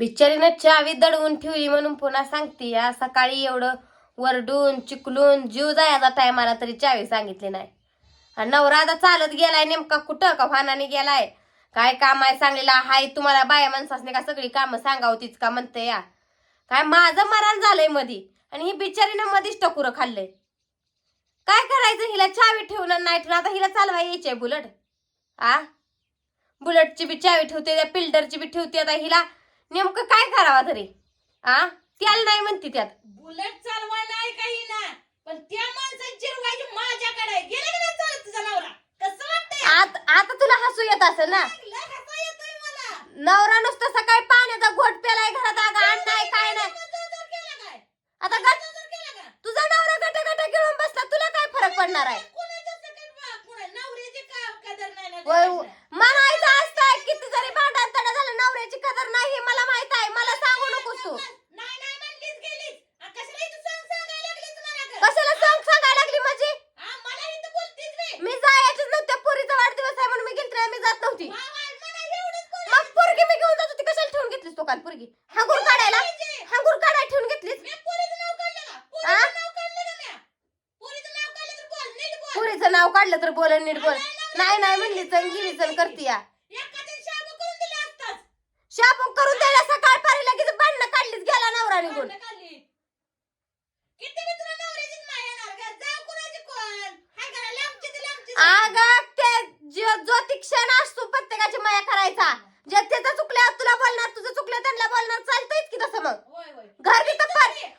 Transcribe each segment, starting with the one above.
बिचारीनं चावी दडवून ठेवली म्हणून पुन्हा सांगते या सकाळी एवढं वरडून चिकलून जीव जायचा टायमाला तरी चावी सांगितली नाही. आणि नवरा आता चालत गेलाय नेमका कुठं? का वाहनाने गेलाय? काय काम आहे सांगलेला? हाय तुम्हाला बाया माणसासने का सगळी कामं सांगावं तीच का म्हणते या? काय माझं मरण झालंय मधी आणि ही बिचारीनं मधीच टकुरं खाल्लंय. काय करायचं हिला? चावी ठेवणार नाही ठेवणार आता हिला चालवा आहे बुलट. आ? बुलटची बी चावी ठेवते त्या पिल्डरची बी ठेवते आता हिला नेमकं काय करावा तरी? आ? त्याला नाही म्हणते त्यात. बुलेट चालवाय नाही काही ना पण त्या माणसाची जिरवायची माझ्याकडे आहे. गेलं की नाही चालत तुझा नवरा? कसं वाटतंय? आत- आता तुला हसू येत असेल ना? लय हसा येतोय मला. नवरा नुसतं सकाळी पाण्याचा घोट पेलाय घरात. अन्न नाही. काय नाही? जोर केला काय आता गट जोर केला का तुझा नवरा गट गट गिळून बसला. तुला काय फरक पडणार आहे? कोणाच्या सकट बा- कोणा- नवऱ्याची का- कदर नाही ना वय- देवाच्या. म्हणायचं असतंय किती जरी भांडण तडा नवऱ्याची कदर नाही हे मला माहीत आहे मला सांगू नकोस तू नाही नाही म्हणलीच गेलीस आ, कशाला इथं सांग सांगायला लागलीस मला गं? कशाला सांग सांगायला लागली माझी आ, मला इथं बोलतीस बे. मी जायचीच नव्हत्या पुरीचा वाढदिवस आहे म्हणून मी गेलते मी जात नव्हती वा, वा, मला एवढंच बोलायचं. मग पोरगी मी घेऊन जात होती कशाला ठेवून घेतलीस तो काल पोरगी हांगूर काढायला. हांगूर काढायला ठेवून घेतलीस मी पोरीचं नाव काढलं का? आ? पोरीचं नाव काढलं का म्या? पोरीचं नाव काढलं तर बोल, नीट बोल. पुरीचं नाव काढलं तर बोल नीट बोल नाही नाही म्हणली चण गिरी चण करती या एखाद्याने शाबू करून दिलं असताच. शापू करून द्यायला सकाळ पारी लगेच भांडणं काढलीच गेला नवरा निघून भांडणं काढली. किती मी तुला नवऱ्याचीच माया येणार गं? जाऊ कुणाची कोण? हाय का नाही? लांबची ती जो जो तीक्षण असतो प्रत्येकाची माया करायचा जे त्याचं चुकलं तुला बोलणार तुझं चुकलं त्यांना बोलणार चालतंयच की तसं मग होय, होय. घर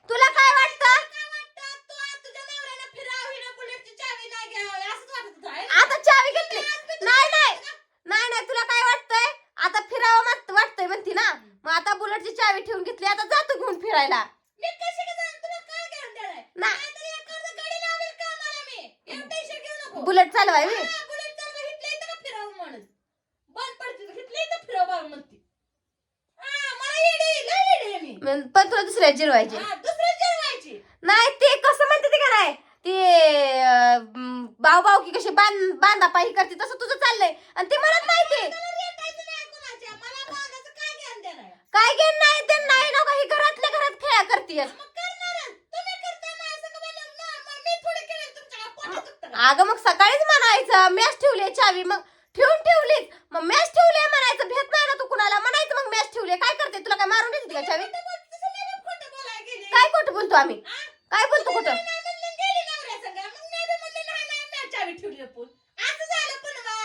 तुला काय वाटतं काय वाटतं? तू आज तुझ्या नवऱ्याला फिरावं, हिनं बुलेटची चावी नाही घ्यावी, असंच वाटत होतं, आहे ना? आता चावी घेतली नाही नाही नाही नाही तुला काय वाटतंय आता फिरावं मत म्हणती ना मग आता बुलेटची चावी ठेवून घेतली आता जातो घेऊन फिरायला. बुलेट चालवाय मी. पण तुला दुसऱ्या जिरवायची. नाही ते कसं म्हणते ते का नाही ते बाव बाव की कशी बांध बांधा पाही करते तसं तुझं चाललंय. आणि ते म्हणत नाही ते मला रेटायचं नाही कोणाच्या. मला मागायचं काय ज्ञान देणार? काय घेण नाही ते नाही ना ही घरातल्या घरात खेळा करतीयस? अगं मग सकाळीच म्हणायचं मॅच ठेवली चावी मग ठेवून ठेवलीच. मग मॅच ठेवली म्हणायचं भेट नाही ना तू कुणाला. म्हणायचं मग मॅच ठेवली काय करते? तुला काय मारून देते का चावी. काय खोटं बोलतो आम्ही? काय बोलतो खोटं नाही म्हणलं गेली नवऱ्या संग. मग मी बी म्हणलं नाही, नाही, मी चावी ठेवली लपून. असं झालं पण बा.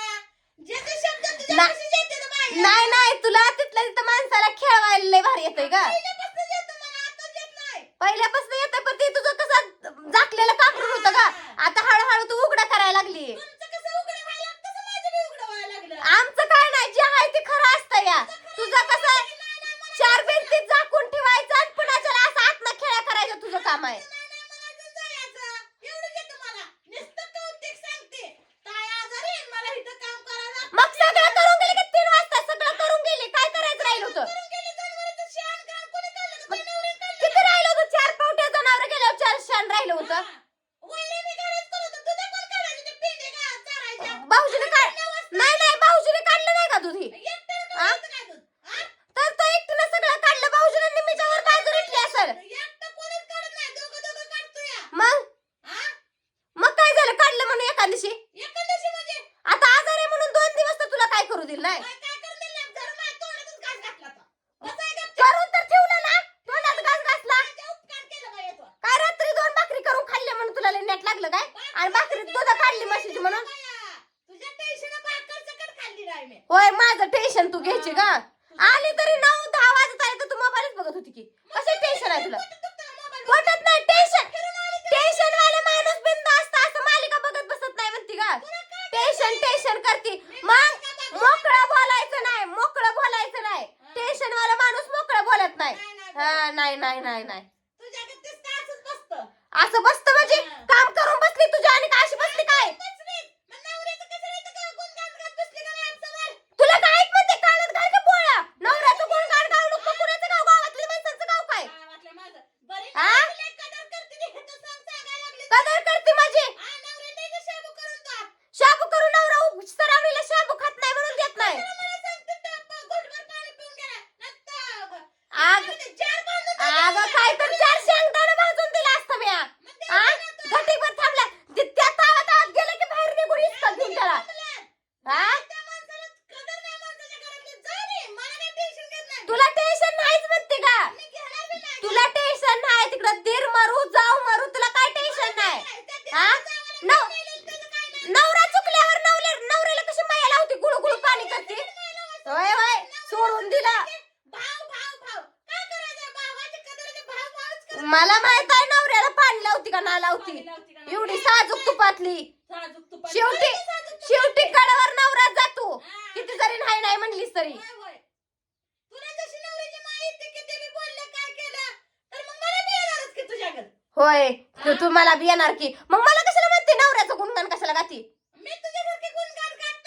ज्याचे शब्द तुझ्या ना- पाशीच येते ना बाहेर. नाही नाही तुला तिथल्या तिथं माणसाला खेळवायला लय भारी येतोय का पहिल्यापासून येतं पण ते तुझं कसं झाकलेलं कापरून होतं का आता हळूहळू तू उघडा करायला लागली. आमचं काय नाही जे आहे ते खरं असतं या. तुझं कसं चार भिंतीत झाकून ठेवायचं आणि पुन्हा त्याला असं आतनं खेळा करायचं तुझं काम आहे. नाही, नाही, म्हणायचं जायचं. एवढंच येतं मला. नुसतं कौतिक सांगते. ताई आजारी आहे, मला इथं काम करायला मग सगळं करून गेले की तीन वाजता सगळं करून गेले काय करायचं राहिलं होतं करून गेली जनावरं, शेण घाण कोणी काढलं का? तुझ्या नवऱ्याने काढलं किती राहिलं होतं चार पावट्या जनावर गेल्यावर चार शान राहिलं होतं हा. वहिनीने घरीच करत होतं. तुझं कोण काढायचं? ते पेंढे का चारायच्या? भाऊजीने काढ नाही नाही भाऊजीने काढलं नाही का तुझी एकट्यानं हा? करायचं काय तू? हा? तर तो एकटीनं सगळं काढलं भाऊजीने निम्मीच्यावर बाजू रेटली असेल एकटं कोणीच काढत नाही. दोघं दोघं काढतोय. मग हा? मग काय झालं काढलं म्हणून एका दिवशी एका दिवशी म्हणजे आता आजार आहे म्हणून दोन दिवस तर तुला काय करू दिलं नाही काय काय करून दिलं नाही. जरा माझ्या तोंडातच घास घातला तो. बसाय गपचूप. करून तर ठेवलं ना तोंडात घास घासला माझ्या उपकार केलं बाई तो. काय रात्री दोन भाकरी करून खाल्ले म्हणून तुला लय नेट लागलं काय आणि भाकरीत दूध काढली म्हशीची म्हणून बाया, तुझ्या टेन्शन भाकर सकट खाल्ली नाही मी होय माझं टेन्शन तू घ्यायची का? आली तरी नऊ दहा वाजत आले तर तू मोबाईलच बघत होती की. कसं टेन्शन आहे तुला? पोटात नाही टेन्शन टेन्शन वाले माणूस बिंद असता असं मालिका बघत बसत नाही म्हणती का? टेन्शन टेन्शन करती. मग मोकळं बोलायचं नाही मोकळं बोलायचं नाही. टेन्शन वाला माणूस मोकळं बोलत नाही. हा नाही नाही नाही नाही. असं बसतं म्हणजे काम करून बसली तुझ्या आणि का अशी बसली काय बसलीत. मग नवऱ्याचं कसं राहतं का? गुणगान गात बसली का नाही आमच्यावर? तुला काय ऐक म्हणते कानात घाल का पोळ्या नवऱ्याचं गुण गाड गाव नको कुणाचं गाव गावातल्या माणसाचं गाव काय गावातल्या माझं. बरी हा? नवऱ्याला कदर करते ती, हे तर सांग सांगायला लागली. कदर करते माझी? शाबू करून नवरा सरावणीला शाबू खात नाही म्हणून देत नाही त्याला मला सांगते, "टाक, घोटभर पाणी पिऊन गेला." नंतर, आग ते चार बांधून अगं काय तर चार शेंगदाणा भाजून दिला असतं म्या मग ते आ ना तू- घटीभर थांबला ते- त्या तावात आत गेलं की बाहेर निघून इसकत घेऊन त्याला हा त्या माणसाला कदर नाही माणसाच्या घरातली. जा रे, मला काही टेन्शन घेत नाही. तुला टेन्शन नाहीच म्हणते का मी घेणार बी नाही. तुला टेन्शन नाही तिकडं दीर मारू जाऊ मारू तुला काय टेन्शन नाही त्या हा? देवाला नव- मेलेलं त्याचं काय नाही. नवरा चुकल्यावर नवल्या नवऱ्याला कशी माया लावती गुळू गुळू पाणी करते होय होय सोडून दिला भाव भाव भाव काय करायचं भावाची कदर ते भाव भावच करायचं. मला माहीत आहे नवऱ्याला पाणी लावती का ना लावती? एवढी साजूक तुपातली. शेवटी? शेवटी कडावर नवरा जातो. किती जरी नाही नाही म्हणलीस तरी. होय, माहिती तू- तू मला बी येणार की. मग मला कशाला म्हणते नवऱ्याचं गुणगान कशाला गाती? मी तुझ्यासारखे गुणगान गात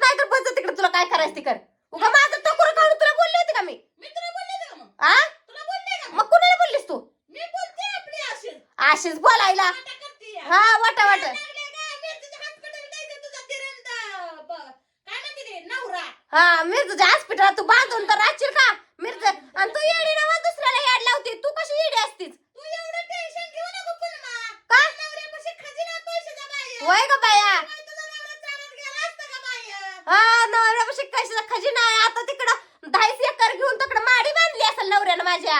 नाही तर बस तिकडे तुला काय करायचं कर. उगा माझं टकोर खाऊन तुला बोलले होते का मी मी तुला बोलले का मग आ तुला बोलले का मग मग कुणाला बोललीस तू मी बोलते आपली अशीच अशीच बोलायला आता करते हा वाटा वाट लागले का? मी तुझ्या hospital ला तुझा तिरंत ब- काय म्हणते ते? नवरा. हा मिरजच्या हॉस्पिटल तू बांधून तर राहशील का? मिरज आणि तू येडी नावा दुसऱ्याला याड लावते. तू कशी येडी असतीस? पुन्हा. का? बाया. हा नवऱ्यापाशी कशाचा खजिना आहे? आता तिकडं दहाच एकर घेऊन तिकडं माडी बांधली असेल नवऱ्यानं माझ्या.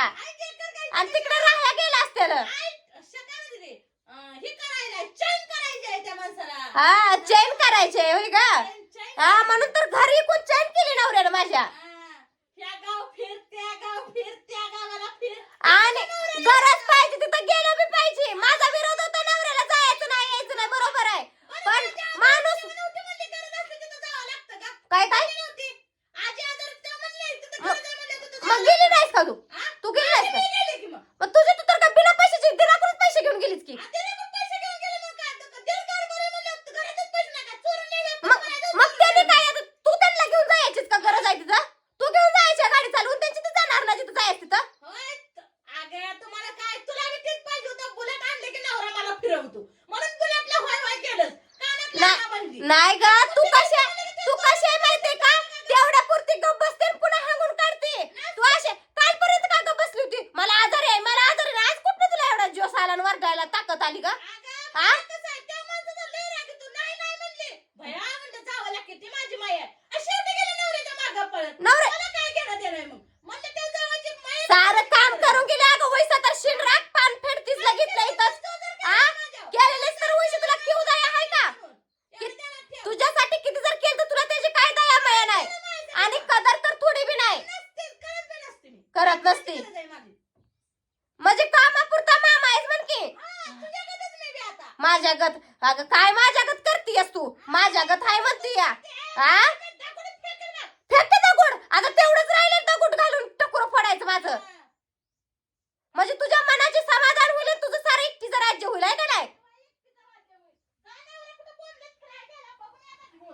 आणि तिकडं राहायला गेला असतील आई शकाल रे अं, हे करायला चैन करायची आहे त्या माणसाला. हा चैन करायचे होय चैन- चैन हा म्हणून तर घरी कोण चैन केली नवऱ्यानं माझ्या. हा. ह्या गाव फिर त्या गाव फिर त्या गावाला फिर. आणि गरज पाहिजे तिथं गेलं बी पाहिजे. माझा होता नवऱ्याला जायचं नाही यायचं नाही बरोबर आहे पण माणूस नव्हती म्हणली गरज असली तिथं जावं लागतं का काय काय म्हणली नव्हती आजी आजार त्या म्हणले तिथं मग- गरज आहे म्हणले तिथं मग जावं गेली नाहीस का तू लागतं. हा? तू गेली नाहीस मी का गेले की मग मग तुझे तू तर का बिना पैशाची दिराकडून पैसे घेऊन गेलीस की आ, त्याने पण पैसे घेऊन गेले मग काय आता दिल गाड करे म्हणलं तर घरातच पैसे नाही का चोरून नेले मग मग त्याने काय आता तू त्यांना घेऊन जायचीस का गरज आहे तिथं तू घेऊन जायच्या गाडी चालवून त्यांची तिथं जाणार ना जिथं जायचं तिथं होय त- अगं तुम्हाला काय तुला बी तेच पाहिजे होतं बुलेट आणले की नवरा मला फिरवतो म्हणून बुलेटला होय होय केलं कानात ना- लागा बनली नाही ग तू कशा तू कशी आहे माहितीये का तेवढ्या पुरती गप बसते आणि पुन्हा हांगून काढते तू असे कालपर्यंत का गप बसली होती मला आजारी आहे मला आजारी आहे आज कुठं तुला एवढा जोश आला आणि वरडायला ताकद आली का अगं, हा? मला कसं आहे, त्या माणसाचा लय राग येतो. नाही, नाही म्हणले. भया म्हणलं, जावं लागते, ती माझी माय आहे. आणि शेवटी गेले पळत. नवरे मला काय घेणं देणं आहे मग? म्हणलं, त्या जावाची माय आहे. सारं काम करून गेले अगं वैसा तर शिन राग पान फेडतीस इथंच हा? केलं माझ्यावर. केलेलेच तर वैसे तुला किव दया आहे का एवढं त्याला ठेव. तुझ्यासाठी किती जर केलं तर तुला त्याची काय दया माया नाही आणि कदर तर थोडी बी नाही नसते, करत बी नसते मी. करत नसती गरज आहे माझी. म्हणजे कामापुरता मामा आहेस म्हण की हा, तुझ्याकडेच मी बी आता. माझ्या गत अगं काय माझ्या गत करतीयस तू माझ्या गत आहे म्हणती या हा आता तेवढंच राहिलं दगुट घालून टकुर फोडायचं माझं? म्हणजे तुझ्या मनाचे समाधान होईल तुझं सारं एकटीचं राज्य होईल आहे का नाही?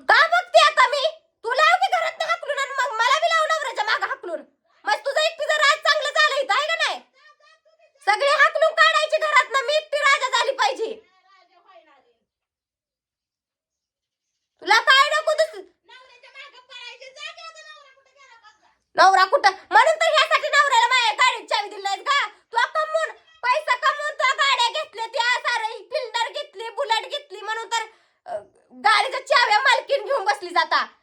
का बघते आता मी? तुला लाव की घरात हाकलून आणि मग मला बी लाव नवऱ्याच्या माग हाकलून. मग तुझं एकटीचं राज चांगलं झालं इथं आहे का नाही? सगळे हाकलून काढायचे घरात ना मी एकटी राजा झाली पाहिजे. Lisata.